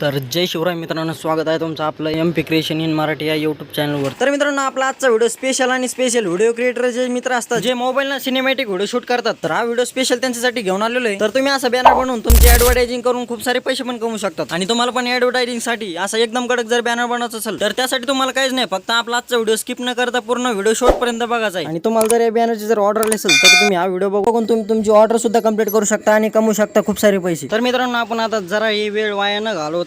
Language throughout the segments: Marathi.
तर जय शिवराय मित्रांनो स्वागत आहे तुमचं आपलं M P creation in Marathi या यूट्यूब चॅनलवर तर मित्रांनो आपला आजचा व्हिडिओ स्पेशल आणि स्पेशल व्हिडिओ क्रिएटर जे मित्र असतात जे मोबाईलनं सिनेमॅटिक व्हिडिओ शूट करतात तर हा व्हिडिओ स्पेशल त्यांच्यासाठी घेऊन आलेलो आहे. तर तुम्ही असं बॅनर बनवून तुमची ऍडव्हर्टायझिंग करून खूप सारे पैसे पण कमवू शकतात. आणि तुम्हाला पण ऍडव्हर्टायझिंगसाठी असं एकदम कडक जर बॅनर बनवायचं असेल तर त्यासाठी तुम्हाला काहीच नाही फक्त आपला आजचा व्हिडिओ स्किप न करता पूर्ण व्हिडिओ शॉर्ट पर्यंत बघायचा आहे. आणि तुम्हाला जर या बॅनरची जर ऑर्डर आली असेल तर तुम्ही हा व्हिडिओ बघून तुम्ही तुमची ऑर्डर सुद्धा कंप्लीट करू शकता आणि कमवू शकता खूप सारे पैसे. तर मित्रांनो आपण आता जरा ही वेळ वाया न घालवता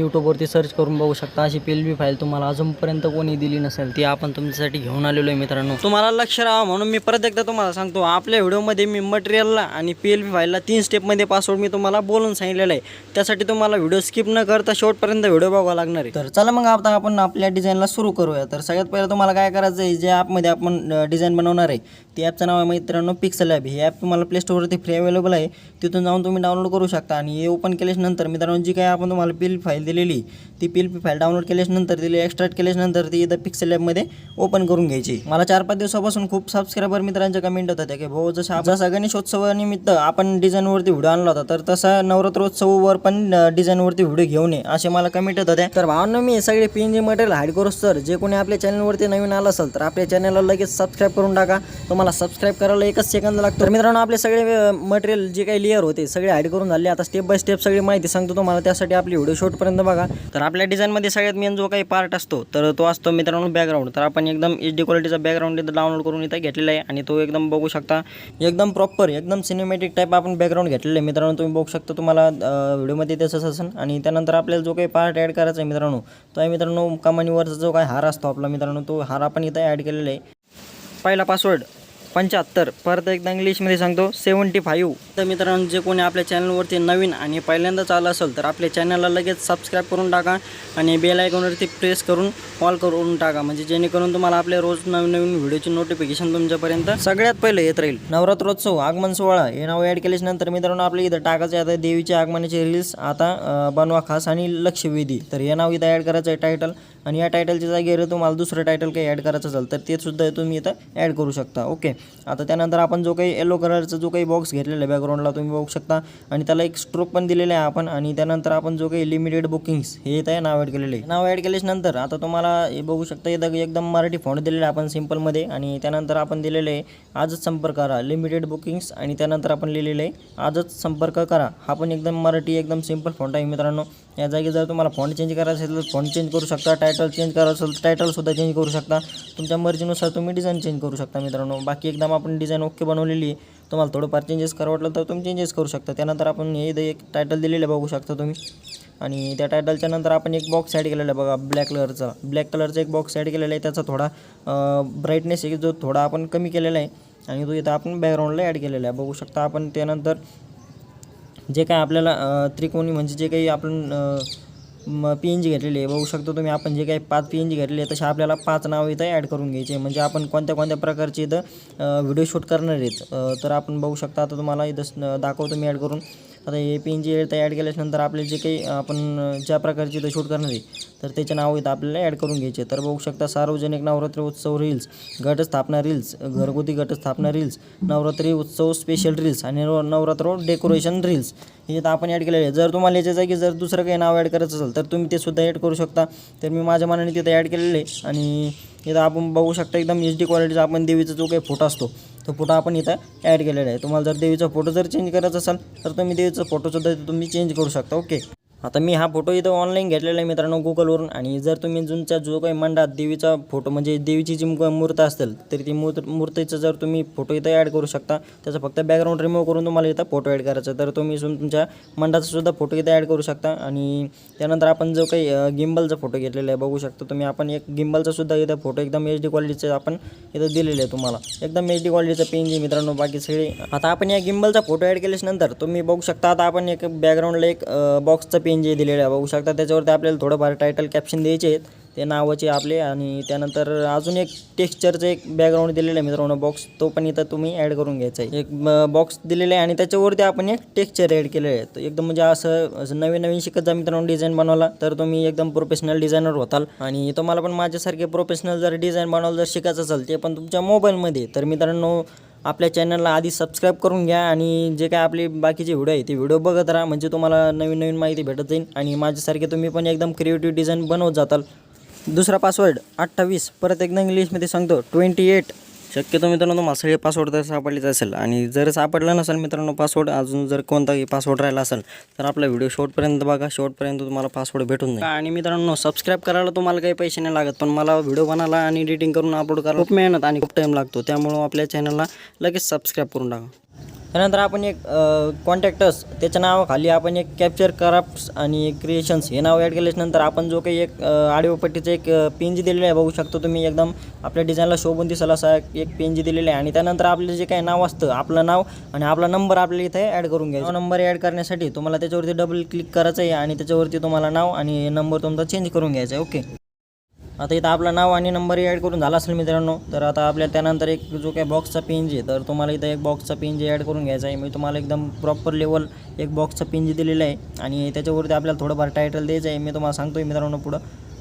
युट्यूबवरती सर्च करून बघू शकता. अशी पीएलपी फाईल तुम्हाला अजूनपर्यंत कोणी दिली नसेल ती आपण तुमच्यासाठी घेऊन आलेलो आहे मित्रांनो. तुम्हाला लक्ष राहा म्हणून मी परत एकदा तुम्हाला सांगतो आपल्या व्हिडिओमध्ये मी मटेरियलला आणि पीएलपी फाईलला तीन स्टेपमध्ये पासवर्ड मी तुम्हाला बोलून सांगितलेलं आहे. त्यासाठी तुम्हाला व्हिडिओ स्किप न करता शेवटपर्यंत व्हिडिओ बघावा लागणार आहे. तर चला मग आता आपण आपल्या डिझाईनला सुरू करूया. तर सगळ्यात पहिलं तुम्हाला काय करायचं आहे ज्या ॲपमध्ये आपण डिझाईन बनवणार आहे ती ॲपचं नाव आहे मित्रांनो पिक्सल ॲप ही ॲप तुम्हाला प्ले स्टोरवरती फ्री अवेलेबल आहे. तिथून जाऊन तुम्ही डाउनलोड करू शकता आणि हे ओपन केल्यानंतर मित्रांनो जी काय आपण तुम्हाला बिल फाईल दिलेली. ती पी फाईल डाउनलोड केल्याच्यानंतर तिला एक्स्ट्रॅक्ट केल्याच्यानंतर ती इथं पिक्सल ॲपमध्ये ओपन करून घ्यायची. मला चार पाच दिवसापासून खूप सबस्क्रायबर मित्रांच्या कमेंट होत्या की भाऊ जसं जसा गणेशोत्सवानिमित्त आपण डिझाईनवरती व्हिडिओ आणला होता तर तसा नवरात्रोत्सववर पण डिझाईनवरती व्हिडिओ घेऊन ये असे मला कमेंट होत. होत्या तर भावांना मी सगळे P N G material hide करू सर जे कोणी आपल्या चॅनलवरती नवीन आलं असेल तर आपल्या चॅनलला लगेच सबस्क्राईब करून टाका. तुम्हाला सबस्क्राईब करायला एकच सेकंद लागतो. तर मित्रांनो आपले सगळे मटेरियल जे काही लेअर होते सगळे हाईड करून झाले. आता स्टेप बाय स्टेप सगळी माहिती सांगतो तुम्हाला त्यासाठी आपली व्हिडिओ शॉर्टपर्यंत बघा. तर आपल्या डिझाईनमध्ये सगळ्यात मेन जो काही पार्ट असतो तर तो असतो मित्रांनो बॅकग्राऊंड तर आपण एकदम एच डी क्वालिटीचा बॅकग्राऊंड इथं डाउनलोड करून इथं घेतलेला आहे आणि तो एकदम बघू शकता. एकदम प्रॉपर एकदम सिनेमॅटिक टाईप आपण बॅकग्राऊंड घेतलेलं आहे. मित्रांनो तुम्ही बघू शकता तुम्हाला व्हिडिओमध्ये तसंच असेल. आणि त्यानंतर आपल्याला जो काही पार्ट ॲड करायचा आहे मित्रांनो तो आहे मित्रांनो कमानीवरचा जो काही हार असतो आपला मित्रांनो तो हार आपण इथं ॲड केलेला आहे. पहिला पासवर्ड पंच्याहत्तर. परत एकदा इंग्लिशमध्ये सांगतो सेवन्टी फाईव्ह तर मित्रांनो जे कोणी आपल्या चॅनलवरती नवीन आणि पहिल्यांदाच आलं असेल तर आपल्या चॅनलला लगेच सबस्क्राईब करून टाका आणि बेल आयकॉनवरती प्रेस करून कॉल करून टाका. म्हणजे जेणेकरून तुम्हाला आपल्या रोज नवीन नवीन व्हिडिओची नोटिफिकेशन तुमच्यापर्यंत सगळ्यात पहिलं येत राहील. नवरात्रोत्सव आगमन सोहळा हे नाव ॲड केल्याच्यानंतर मित्रांनो आपल्या इथं टाकायचं आहे आता देवीच्या आगमनाचे रील्स आता बनवा खास आणि लक्षवेधी. तर हे नाव इथं ॲड करायचं आहे टायटल आणि या टायटलच्या जागेवर तुम्हाला दुसरं टायटल काही ॲड करायचं असेल तर ते सुद्धा तुम्ही इथं ॲड करू शकता. ओके आता त्यानंतर आपण जो काही येलो कलरचा जो काही बॉक्स घेतलेला आहे बॅकग्राऊंडला तुम्ही बघू शकता. आणि त्याला एक स्ट्रोक पण दिलेला आहे आपण. आणि त्यानंतर आपण जो काही लिमिटेड बुकिंग्स हे इथं नाव ॲड केलेलं आहे. नाव ॲड केल्यानंतर आता तुम्हाला हे बघू शकता इथं एकदम मराठी फॉन्ट दिलेला आहे आपण सिम्पलमध्ये आणि त्यानंतर आपण दिलेलं आहे आजच संपर्क करा. लिमिटेड बुकिंग्स आणि त्यानंतर आपण लिहिलेलं आहे आजच संपर्क करा. हा पण एकदम मराठी एकदम सिंपल फॉन्ट आहे मित्रांनो. या जागी जर तुम्हाला फॉन्ट चेंज करायचं असेल तर फॉन्ट चेंज करू शकता टायटल चेंज करायचं असेल तर टायटलसुद्धा चेंज करू शकता. तुमच्या मर्जीनुसार तुम्ही डिझाईन चेंज करू शकता मित्रांनो. बाकी एकदम आपण डिझाईन ओके बनवलेली आहे. तुम्हाला थोडंफार चेंजेस करा वाटलं तर तुम्ही चेंजेस करू शकता. त्यानंतर आपण हे इथं एक टायटल दिलेलं आहे बघू शकता तुम्ही. आणि त्या टायटलच्या नंतर आपण एक बॉक्स ॲड केलेला आहे बघा ब्लॅक कलरचा ब्लॅक कलरचा एक बॉक्स ॲड केलेला आहे. त्याचा थोडा ब्राईटनेस आहे जो थोडा आपण कमी केलेला आहे. आणि तो इथं आपण बॅकग्राऊंडला ॲड केलेला आहे. बघू शकता आपण त्यानंतर जे काय आपल्याला त्रिकोणी म्हणजे जे काही आपण पी एन जी घेतलेली आहे बघू शकतो तुम्ही आपण जे काही पाच पी एन जी घेतलेली आहे तसे आपल्याला पाच नाव इथं ॲड करून घ्यायचे म्हणजे आपण कोणत्या कोणत्या प्रकारचे इथं व्हिडिओ शूट करणार आहेत. तर आपण बघू शकता आता तुम्हाला इथं दाखवतो मी ॲड करून. आता हे पी एन जी इथं ॲड केल्याच्यानंतर आपले जे काही आपण ज्या प्रकारचे इथं शूट करणार आहे तर त्याचे नाव इथं आपल्याला ॲड करून घ्यायचे. तर बघू शकता सार्वजनिक नवरात्री उत्सव रील्स घटस्थापना रील्स घरगुती घटस्थापना रील्स नवरात्री उत्सव स्पेशल रील्स आणि नवरात्र डेकोरेशन रील्स हे इथं आपण ॲड केलेले आहे. जर तुम्हाला याच्या जागी जर दुसरं काही नाव ॲड करायचं असेल तर तुम्ही ते सुद्धा ॲड करू शकता. तर मी माझ्या मनाने तिथं ॲड केलेलं आहे आणि इथं आपण बघू शकता एकदम एच डी क्वालिटीचा आपण देवीचा जो काही फोटो असतो तो फोटो आपण इथं ॲड केलेला आहे. तुम्हाला जर देवीचा फोटो जर चेंज करायचा असेल तर तुम्ही देवीचा फोटोसुद्धा तुम्ही चेंज करू शकता ओके आता मी हा फोटो इथं ऑनलाईन घेतलेला आहे मित्रांनो गुगलवरून आणि जर तुम्ही जुनचा जो काही मंडात देवीचा फोटो म्हणजे देवीची जी मूर्त असेल तर ती मूर्त मूर्तीचं जर तुम्ही फोटो इथं ॲड करू शकता त्याचा फक्त बॅकग्राऊंड रिमूव्ह करून तुम्हाला इथं फोटो ॲड करायचा तर तुम्ही तुमच्या मंडाचा सुद्धा फोटो इथं ॲड करू शकता. आणि त्यानंतर आपण जो काही गिम्बलचा फोटो घेतलेला आहे बघू शकता तुम्ही. आपण एक गिम्बलचा सुद्धा इथं फोटो एकदम एच डी क्वालिटीचे आपण इथं दिलेले आहे तुम्हाला. एकदम एच डी क्वालिटीचा पेन जी मित्रांनो बाकी सगळे. आता आपण या गिम्बलचा फोटो ॲड केल्यानंतर तुम्ही बघू शकता आता आपण एक बॅकग्राऊंडला एक बॉक्सचा पेन पेन जे दिलेले आहे. बघू शकता त्याच्यावरती आपल्याला थोडंफार टायटल कॅप्शन द्यायचे आहेत. ते नावाचे आपले आणि त्यानंतर अजून एक टेक्स्चरचं एक बॅकग्राऊंड दिलेलं आहे मित्रांनो बॉक्स तो पण इथं तुम्ही ॲड करून घ्यायचा आहे. एक बॉक्स दिलेला आहे आणि त्याच्यावरती आपण एक टेक्स्चर ॲड केलेलं आहे. तर एकदम म्हणजे असं नवीन नवीन शिकत जा मित्रांनो डिझाईन बनवला तर तुम्ही एकदम प्रोफेशनल डिझायनर होताल. आणि तुम्हाला पण माझ्यासारखे प्रोफेशनल जर डिझाईन बनवायला जर शिकायचं असेल ते पण तुमच्या मोबाईलमध्ये तर मित्रांनो आपल्या चॅनलला आधी सबस्क्राईब करून घ्या आणि जे काय आपले बाकीचे व्हिडिओ आहे ते व्हिडिओ बघत राहा. म्हणजे तुम्हाला नवीन नवीन माहिती भेटत जाईल आणि माझ्यासारखे तुम्ही पण एकदम क्रिएटिव्ह डिझाईन बनवत जाताल. दुसरा पासवर्ड अठ्ठावीस. परत एकदा इंग्लिशमध्ये सांगतो. ट्वेंटी एट शक्यतो मित्रांनो सगळे पासवर्ड तर सापडलेच असेल. आणि जर सापडला नसेल मित्रांनो पासवर्ड अजून जर कोणताही पासवर्ड राहिला असेल तर आपला व्हिडिओ शेवटपर्यंत बघा. शेवटपर्यंत तुम्हाला पासवर्ड भेटून जाईल. आणि मित्रांनो सबस्क्राईब करायला तुम्हाला काही पैसे नाही लागत पण मला व्हिडिओ बनायला आणि एडिटिंग करून अपलोड करायला खूप मेहनत आणि खूप टाईम लागतो. त्यामुळं आपल्या चॅनलला लगेच सबस्क्राईब करून टाका. त्यानंतर आपण एक कॉन्टॅक्टस त्याच्या नावाखाली आपण एक कॅप्चर क्राफ्ट्स आणि क्रिएशन्स हे नाव ॲड केल्याच्यानंतर आपण जो काही एक आडवपट्टीचं एक पेंजी दिलेलं आहे बघू शकतो तुम्ही एकदम आपल्या डिझाईनला शोभून दिसेल असा एक पेंजी दिलेलं आहे. आणि त्यानंतर आपलं जे काही नाव असतं आपलं नाव आणि आपला नंबर आपल्याला इथे ॲड करून घ्यायचा. नंबर ॲड करण्यासाठी तुम्हाला त्याच्यावरती डबल क्लिक करायचं आहे आणि त्याच्यावरती तुम्हाला नाव आणि नंबर तुमचा चेंज करून घ्यायचा आहे ओके आता इथं आपलं नाव आणि नंबरही ॲड करून झाला असेल मित्रांनो तर आता आपल्या त्यानंतर एक जो काही बॉक्सचा पेंज आहे तर तुम्हाला इथं एक बॉक्सचा पेंज ॲड करून घ्यायचा आहे. मी तुम्हाला एकदम प्रॉपर लेवल एक बॉक्सचा पेंज दिलेला आहे आणि त्याच्यावरती आपल्याला थोडंफार टायटल द्यायचं आहे. मी तुम्हाला सांगतो आहे मित्रांनो पुढं.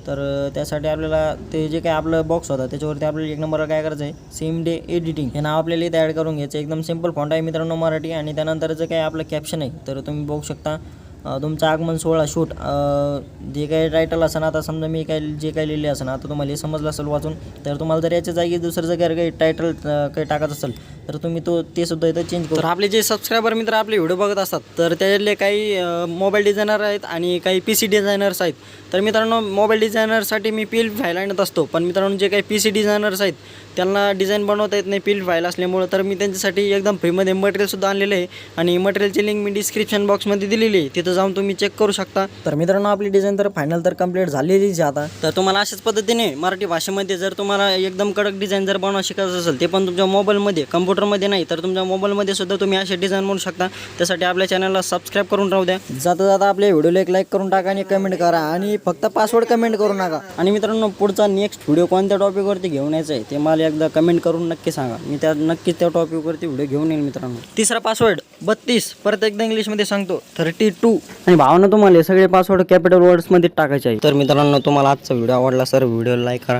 तर त्यासाठी आपल्याला ते जे काही आपलं बॉक्स होता त्याच्यावरती आपल्याला एक नंबरला काय करायचं आहे? सेम डे एडिटिंग हे नाव आपल्याला इथे ॲड करून घ्यायचं आहे. एकदम सिंपल फॉन्ट आहे मित्रांनो मराठी. आणि त्यानंतर जे काही आपलं कॅप्शन आहे तर तुम्ही बघू शकता. तुमचा आगमन सोहळा शूट जे काही टायटल असेल आता समजा मी काय जे काही लिहिले असेल आता तुम्हाला हे समजलं असेल वाचून तर तुम्हाला जर याच्या जागी दुसरं जर काही टायटल काही टाकत असेल तर तुम्ही तो ते सुद्धा इथं चेंज करू तर आपले जे सबस्क्रायबर मित्र आपले व्हिडिओ बघत असतात तर त्याच्यातले काही मोबाईल डिझायनर आहेत आणि काही पी सी डिझायनर्स आहेत. तर मित्रांनो मोबाईल डिझायनरसाठी मी पील फाईल आणत असतो पण मित्रांनो जे काही पी सी डिझायनर्स आहेत त्यांना डिझाईन बनवता येत नाही पील फाईल असल्यामुळं. तर मी त्यांच्यासाठी एकदम फ्रीमध्ये मटेरियलसुद्धा आणलेलं आहे आणि मटेरियलची लिंक मी डिस्क्रिप्शन बॉक्समध्ये दिलेली आहे. तिथं जाऊन तुम्ही चेक करू शकता. तर मित्रांनो आपली डिझाईन तर फायनल तर कंप्लीट झालेलीच आता. तर तुम्हाला अशाच पद्धतीने मराठी भाषेमध्ये जर तुम्हाला एकदम कडक डिझाईन जर बनवा शिकायचं असेल ते पण तुमच्या मोबाईलमध्ये कम्प्युटरमध्ये नाही तर तुमच्या मोबाईलमध्ये सुद्धा तुम्ही असे डिझाईन बनवू शकता. त्यासाठी आपल्या चॅनलला सबस्क्राईब करून राहू द्या. जाता जाता आपल्या व्हिडिओला एक लाईक करून टाका आणि कमेंट करा आणि फक्त पासवर्ड कमेंट करू नका. आणि मित्रांनो पुढचा नेक्स्ट व्हिडिओ कोणत्या टॉपिकवरती घेऊन यायचा आहे ते मला एकदा कमेंट करून नक्की सांगा. मी त्या नक्कीच त्या टॉपिकवरती व्हिडिओ घेऊन येईल मित्रांनो. तिसरा पासवर्ड बत्तीस. परत एकदा इंग्लिशमध्ये सांगतो थर्टी टू आणि भावना तुम्हाला हे सगळे पासवर्ड कॅपिटल वर्ड्समध्ये टाकायचे आहे तर मित्रांनो तुम्हाला आजचा व्हिडिओ आवडला सर व्हिडिओ लाईक करा.